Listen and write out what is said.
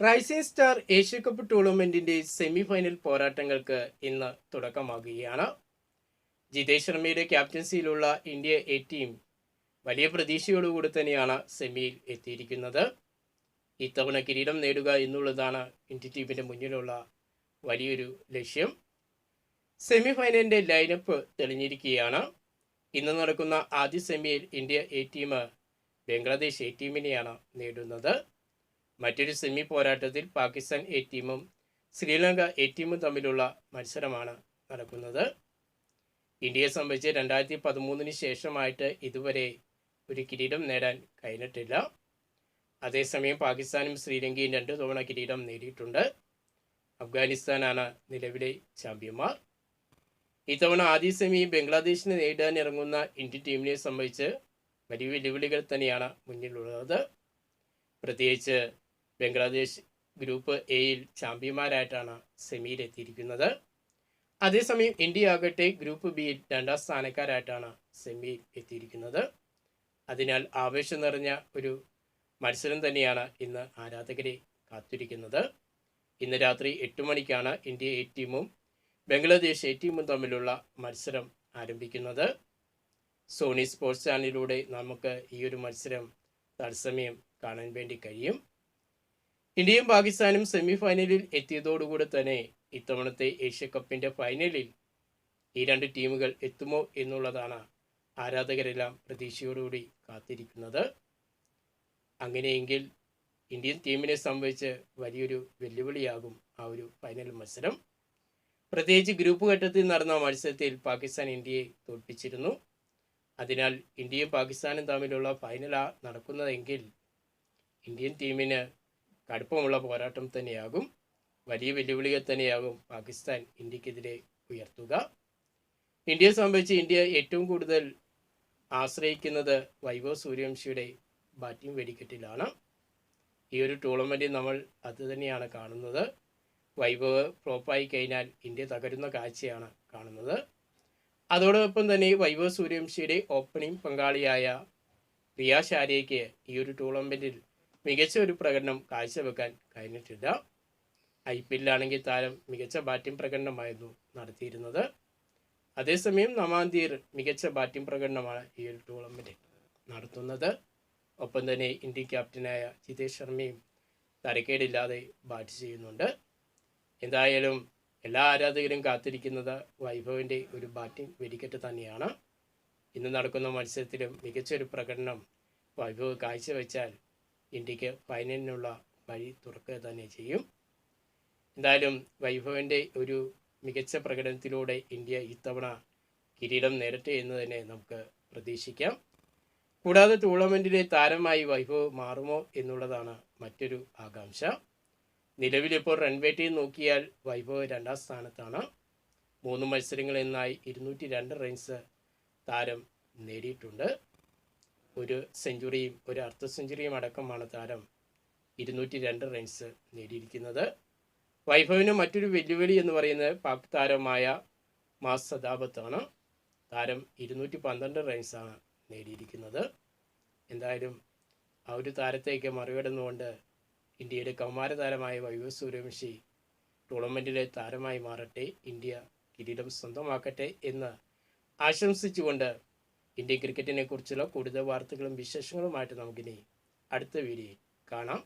Rising star Asia cup ടൂർണമെന്റിന്റെ semi final പോരാട്ടങ്ങൾക്ക് ഇന്ന് തുടക്കമാകുകയാണ്. ജിതേഷ് ശർമ്മയുടെ ക്യാപ്റ്റൻസിയിലുള്ള ഇന്ത്യ എ ടീം വലിയ പ്രതീക്ഷയോടുകൂടി തന്നെയാണ് സെമിയിൽ എത്തിയിരിക്കുന്നത്. ഇത്തവണ കിരീടം നേടുക എന്നുള്ളതാണ് ഇന്ത്യ ടീമിന്റെ മുന്നിലുള്ള വലിയൊരു ലക്ഷ്യം. സെമി ഫൈനലിന്റെ ലൈനപ്പ് തെളിഞ്ഞിരിക്കുകയാണ്. ഇന്ന് നടക്കുന്ന ആദ്യ സെമിയിൽ India A team Bangladesh A ടീമിനെയാണ് നേടുന്നത്. മറ്റൊരു സെമി പോരാട്ടത്തിൽ പാകിസ്ഥാൻ എ ടീമും ശ്രീലങ്ക എ ടീമും തമ്മിലുള്ള മത്സരമാണ് നടക്കുന്നത്. ഇന്ത്യയെ സംബന്ധിച്ച് രണ്ടായിരത്തി പതിമൂന്നിന് ശേഷമായിട്ട് ഇതുവരെ ഒരു കിരീടം നേടാൻ കഴിഞ്ഞിട്ടില്ല. അതേസമയം പാകിസ്ഥാനും ശ്രീലങ്കയും രണ്ടു തവണ കിരീടം നേടിയിട്ടുണ്ട്. അഫ്ഗാനിസ്ഥാനാണ് നിലവിലെ ചാമ്പ്യന്മാർ ഇത്തവണ ആദ്യ സെമി ബംഗ്ലാദേശിനെ നേരിടാൻ ഇറങ്ങുന്ന ഇന്ത്യൻ ടീമിനെ സംബന്ധിച്ച് വലിയ വെല്ലുവിളികൾ തന്നെയാണ് മുന്നിലുള്ളത്. പ്രത്യേകിച്ച് ബംഗ്ലാദേശ് ഗ്രൂപ്പ് എയിൽ ചാമ്പ്യന്മാരായിട്ടാണ് സെമിയിൽ എത്തിയിരിക്കുന്നത്. അതേസമയം ഇന്ത്യ ആകട്ടെ ഗ്രൂപ്പ് ബിയിൽ രണ്ടാം സ്ഥാനക്കാരായിട്ടാണ് സെമിയിൽ എത്തിയിരിക്കുന്നത്. അതിനാൽ ആവേശം നിറഞ്ഞ ഒരു മത്സരം തന്നെയാണ് ഇന്ന് ആരാധകരെ കാത്തിരിക്കുന്നത്. ഇന്ന് രാത്രി എട്ട് മണിക്കാണ് ഇന്ത്യ എ ടീമും ബംഗ്ലാദേശ് എ ടീമും തമ്മിലുള്ള മത്സരം ആരംഭിക്കുന്നത്. സോണി സ്പോർട്സ് ചാനലിലൂടെ നമുക്ക് ഈ ഒരു മത്സരം തത്സമയം കാണാൻ വേണ്ടി കഴിയും. ഇന്ത്യയും പാകിസ്ഥാനും സെമി ഫൈനലിൽ എത്തിയതോടുകൂടി തന്നെ ഇത്തവണത്തെ ഏഷ്യ കപ്പിന്റെ ഫൈനലിൽ ഈ രണ്ട് ടീമുകൾ എത്തുമോ എന്നുള്ളതാണ് ആരാധകരെല്ലാം പ്രതീക്ഷയോടുകൂടി കാത്തിരിക്കുന്നത്. അങ്ങനെയെങ്കിൽ ഇന്ത്യൻ ടീമിനെ സംബന്ധിച്ച് വലിയൊരു വെല്ലുവിളിയാകും ആ ഒരു ഫൈനൽ മത്സരം. പ്രത്യേകിച്ച് ഗ്രൂപ്പ് ഘട്ടത്തിൽ നടന്ന മത്സരത്തിൽ പാകിസ്ഥാൻ ഇന്ത്യയെ തോൽപ്പിച്ചിരുന്നു. അതിനാൽ ഇന്ത്യയും പാകിസ്ഥാനും തമ്മിലുള്ള ഫൈനലാ നടക്കുന്നതെങ്കിൽ ഇന്ത്യൻ ടീമിന് കടുപ്പമുള്ള പോരാട്ടം തന്നെയാകും. വലിയ വെല്ലുവിളികൾ തന്നെയാകും പാകിസ്ഥാൻ ഇന്ത്യക്കെതിരെ ഉയർത്തുക. ഇന്ത്യയെ സംബന്ധിച്ച് ഇന്ത്യ ഏറ്റവും കൂടുതൽ ആശ്രയിക്കുന്നത് വൈഭവ് സൂര്യവംശിയുടെ ബാറ്റിംഗ് വെടിക്കെട്ടിലാണ്. ഈ ഒരു ടൂർണമെന്റിൽ നമ്മൾ അത് തന്നെയാണ് കാണുന്നത്. വൈഭവ് ഫ്ലോപ്പായി കഴിഞ്ഞാൽ ഇന്ത്യ തകരുന്ന കാഴ്ചയാണ് കാണുന്നത്. അതോടൊപ്പം തന്നെ വൈഭവ് സൂര്യവംശിയുടെ ഓപ്പണിംഗ് പങ്കാളിയായ റിയ ഷാരിയയ്ക്ക് ഈ ഒരു ടൂർണമെന്റിൽ മികച്ച ഒരു പ്രകടനം കാഴ്ചവെക്കാൻ കഴിഞ്ഞിട്ടില്ല. ഐ പി എല്ലിലാണെങ്കിൽ താരം മികച്ച ബാറ്റിംഗ് പ്രകടനമായിരുന്നു നടത്തിയിരുന്നത്. അതേസമയം നമാന്തീർ മികച്ച ബാറ്റിംഗ് പ്രകടനമാണ് ഈ ഒരു ടൂർണമെന്റ് നടത്തുന്നത്. ഒപ്പം തന്നെ ഇന്ത്യൻ ക്യാപ്റ്റനായ ജിതേഷ് ശർമ്മയും തരക്കേടില്ലാതെ ബാറ്റ് ചെയ്യുന്നുണ്ട്. എന്തായാലും എല്ലാ ആരാധകരും കാത്തിരിക്കുന്നത് വൈഭവിന്റെ ഒരു ബാറ്റിംഗ് വെടിക്കെട്ട് തന്നെയാണ്. ഇന്ന് നടക്കുന്ന മത്സരത്തിലും മികച്ചൊരു പ്രകടനം വൈഭവ് കാഴ്ചവെച്ചാൽ ഇന്ത്യയ്ക്ക് ഫൈനലിനുള്ള വഴി തുറക്കുക തന്നെ ചെയ്യും. എന്തായാലും വൈഭവന്റെ ഒരു മികച്ച പ്രകടനത്തിലൂടെ ഇന്ത്യ ഇത്തവണ കിരീടം നേരട്ടെ എന്ന് തന്നെ നമുക്ക് പ്രതീക്ഷിക്കാം. കൂടാതെ ടൂർണമെന്റിലെ താരമായി വൈഭവ് മാറുമോ എന്നുള്ളതാണ് മറ്റൊരു ആകാംക്ഷ. നിലവിലിപ്പോൾ റൺവേറ്റിൽ നോക്കിയാൽ വൈഭവ് രണ്ടാം സ്ഥാനത്താണ്. മൂന്ന് മത്സരങ്ങളിൽ നിന്നായി ഇരുന്നൂറ്റി രണ്ട് റൺസ് താരം നേടിയിട്ടുണ്ട്. ഒരു സെഞ്ചുറിയും ഒരു അർദ്ധ സെഞ്ചുറിയും അടക്കമാണ് താരം ഇരുന്നൂറ്റി രണ്ട് റൺസ് നേടിയിരിക്കുന്നത്. വൈഭവിന് മറ്റൊരു വെല്ലുവിളി എന്ന് പറയുന്നത് പാക് താരമായ മാസ് സദാബത്താണ്. താരം ഇരുന്നൂറ്റി പന്ത്രണ്ട് റൺസാണ് നേടിയിരിക്കുന്നത്. എന്തായാലും ആ ഒരു താരത്തേക്ക് മറികടന്നുകൊണ്ട് ഇന്ത്യയുടെ കൗമാര താരമായ വൈഭവ് സൂര്യവംശി ടൂർണമെന്റിലെ താരമായി മാറട്ടെ ഇന്ത്യ കിരീടം സ്വന്തമാക്കട്ടെ എന്ന് ആശംസിച്ചുകൊണ്ട് ഇന്ത്യൻ ക്രിക്കറ്റിനെ കുറിച്ചുള്ള കൂടുതൽ വാർത്തകളും വിശേഷങ്ങളുമായിട്ട് നമുക്കിനി അടുത്ത വീഡിയോയിൽ കാണാം.